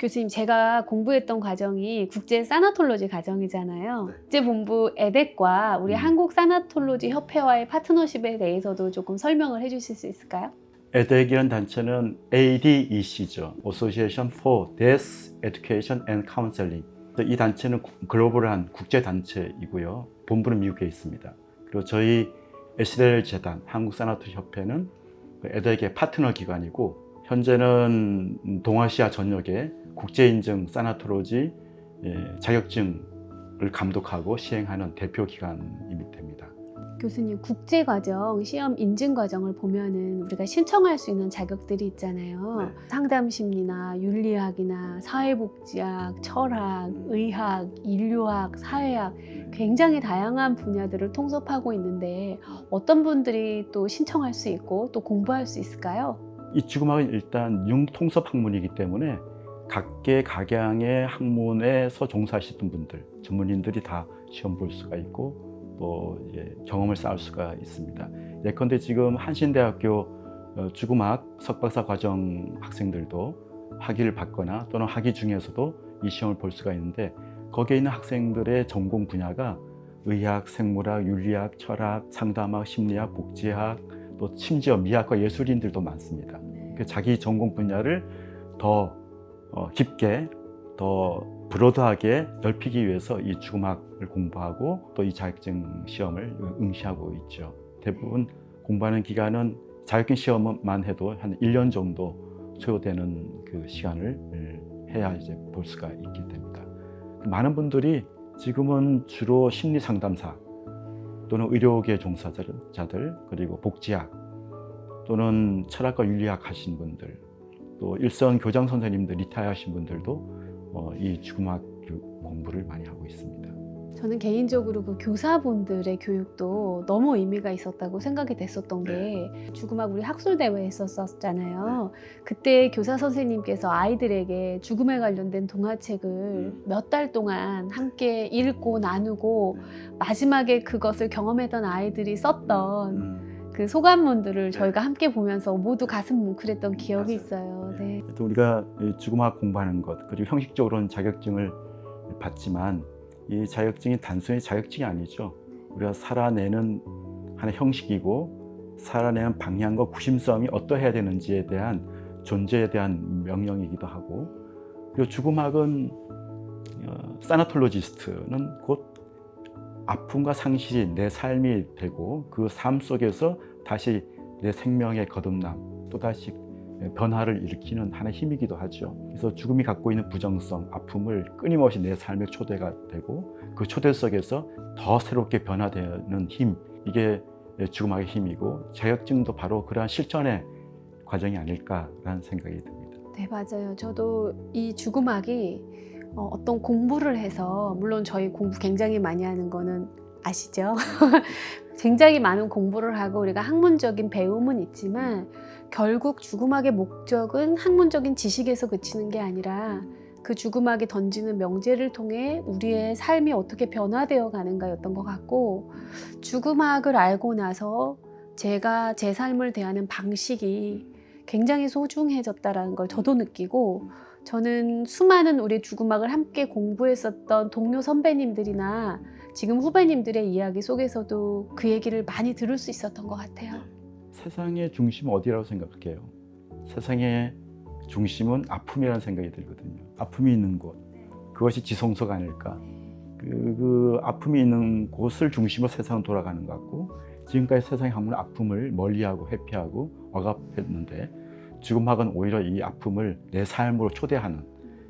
교수님, 제가 공부했던 과정이 국제 사나톨로지 과정이잖아요. 네. 국제본부 에덱과 우리 음. 한국 사나톨로지 협회와의 파트너십에 대해서도 조금 설명을 해주실 수 있을까요? 에덱이라는 단체는 ADEC죠. Association for Death Education and Counseling. 이 단체는 구- 글로벌한 국제 단체이고요. 본부는 미국에 있습니다. 그리고 저희 에스델 재단 한국 사나토 협회는 그 에덱의 파트너 기관이고 현재는 동아시아 전역에 국제 인증 사나토로지 예, 자격증을 감독하고 시행하는 대표 기관이 됩니다. 교수님, 국제 과정, 시험 인증 과정을 보면은 우리가 신청할 수 있는 자격들이 있잖아요. 네. 상담 심리나 윤리학이나 사회복지학, 철학, 의학, 인류학, 사회학 굉장히 다양한 분야들을 통섭하고 있는데 어떤 분들이 또 신청할 수 있고 또 공부할 수 있을까요? 이 지구막은 일단 융통섭 학문이기 때문에 각계 각양의 학문에서 종사하시던 분들, 전문인들이 다 시험 볼 수가 있고 또 이제 경험을 쌓을 수가 있습니다. 예컨대 지금 한신대학교 어, 주구막 석박사 과정 학생들도 학위를 받거나 또는 학위 중에서도 이 시험을 볼 수가 있는데 거기에 있는 학생들의 전공 분야가 의학, 생물학, 윤리학, 철학, 상담학, 심리학, 복지학, 또 심지어 미학과 예술인들도 많습니다. 그 자기 전공 분야를 더 어, 깊게 더 브로드하게 넓히기 위해서 이 주금학을 공부하고 또 이 자격증 시험을 응시하고 있죠. 대부분 공부하는 기간은 자격증 시험만 해도 한 1년 정도 소요되는 그 시간을 해야 이제 볼 수가 있게 됩니다. 많은 분들이 지금은 주로 심리 상담사 또는 의료계 종사자들 그리고 복지학 또는 철학과 윤리학 하신 분들 또 일선 교장 선생님들 리타이 하신 분들도 어, 이 교육 공부를 많이 하고 있습니다. 저는 개인적으로 그 교사분들의 교육도 너무 의미가 있었다고 생각이 됐었던 게 죽음학 우리 학술 대회 했었잖아요. 그때 교사 선생님께서 아이들에게 죽음에 관련된 동화책을 몇 달 동안 함께 읽고 나누고 마지막에 그것을 경험했던 아이들이 썼던 음, 그 소감문들을 저희가 함께 보면서 모두 가슴 뭉클했던 기억이 맞아요. 있어요. 네. 또 우리가 이 주금학 공부하는 것 그리고 형식적으로는 자격증을 받지만 이 자격증이 단순히 자격증이 아니죠. 우리가 살아내는 하나의 형식이고 살아내는 방향과 구심성이 어떠해야 되는지에 대한 존재에 대한 명령이기도 하고 그리고 주금학은 어, 사나톨로지스트는 곧 아픔과 상실이 내 삶이 되고 그 삶 속에서 다시 내 생명의 거듭남 또다시 변화를 일으키는 하나의 힘이기도 하죠. 그래서 죽음이 갖고 있는 부정성, 아픔을 끊임없이 내 삶의 초대가 되고 그 초대 속에서 더 새롭게 변화되는 힘, 이게 죽음학의 힘이고 자격증도 바로 그러한 실천의 과정이 아닐까라는 생각이 듭니다. 네, 맞아요. 저도 이 죽음학이 어, 어떤 공부를 해서, 물론 저희 공부 굉장히 많이 하는 거는 아시죠? 굉장히 많은 공부를 하고 우리가 학문적인 배움은 있지만 결국 죽음학의 목적은 학문적인 지식에서 그치는 게 아니라 그 죽음학이 던지는 명제를 통해 우리의 삶이 어떻게 변화되어 가는가였던 것 같고 죽음학을 알고 나서 제가 제 삶을 대하는 방식이 굉장히 소중해졌다라는 걸 저도 느끼고 저는 수많은 우리 죽음학을 함께 공부했었던 동료 선배님들이나 지금 후배님들의 이야기 속에서도 그 얘기를 많이 들을 수 있었던 것 같아요. 세상의 중심은 어디라고 생각해요? 세상의 중심은 아픔이라는 생각이 들거든요. 아픔이 있는 곳, 그것이 지성소가 아닐까. 그, 그 아픔이 있는 곳을 중심으로 세상은 돌아가는 것 같고 지금까지 세상의 학문은 아픔을 멀리하고 회피하고 억압했는데 죽음학은 오히려 이 아픔을 내 삶으로 초대하는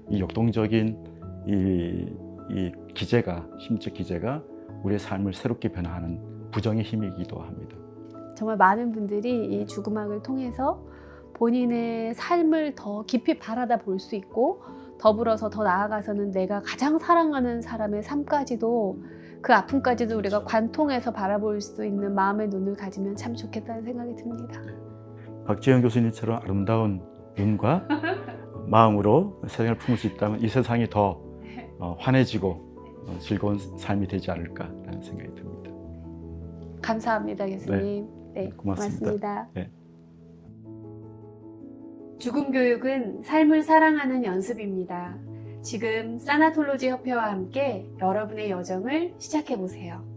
이 역동적인 이, 이 기제가 심적 기제가 우리의 삶을 새롭게 변화하는 부정의 힘이기도 합니다. 정말 많은 분들이 이 죽음학을 통해서 본인의 삶을 더 깊이 바라다 볼 수 있고 더불어서 더 나아가서는 내가 가장 사랑하는 사람의 삶까지도 그 아픔까지도 우리가 관통해서 바라볼 수 있는 마음의 눈을 가지면 참 좋겠다는 생각이 듭니다. 박재영 교수님처럼 아름다운 눈과 마음으로 세상을 품을 수 있다면 이 세상이 더 어, 환해지고 어, 즐거운 삶이 되지 않을까라는 생각이 듭니다. 감사합니다, 교수님. 네, 고맙습니다. 고맙습니다. 네. 죽음 교육은 삶을 사랑하는 연습입니다. 지금 사나톨로지 협회와 함께 여러분의 여정을 시작해 보세요.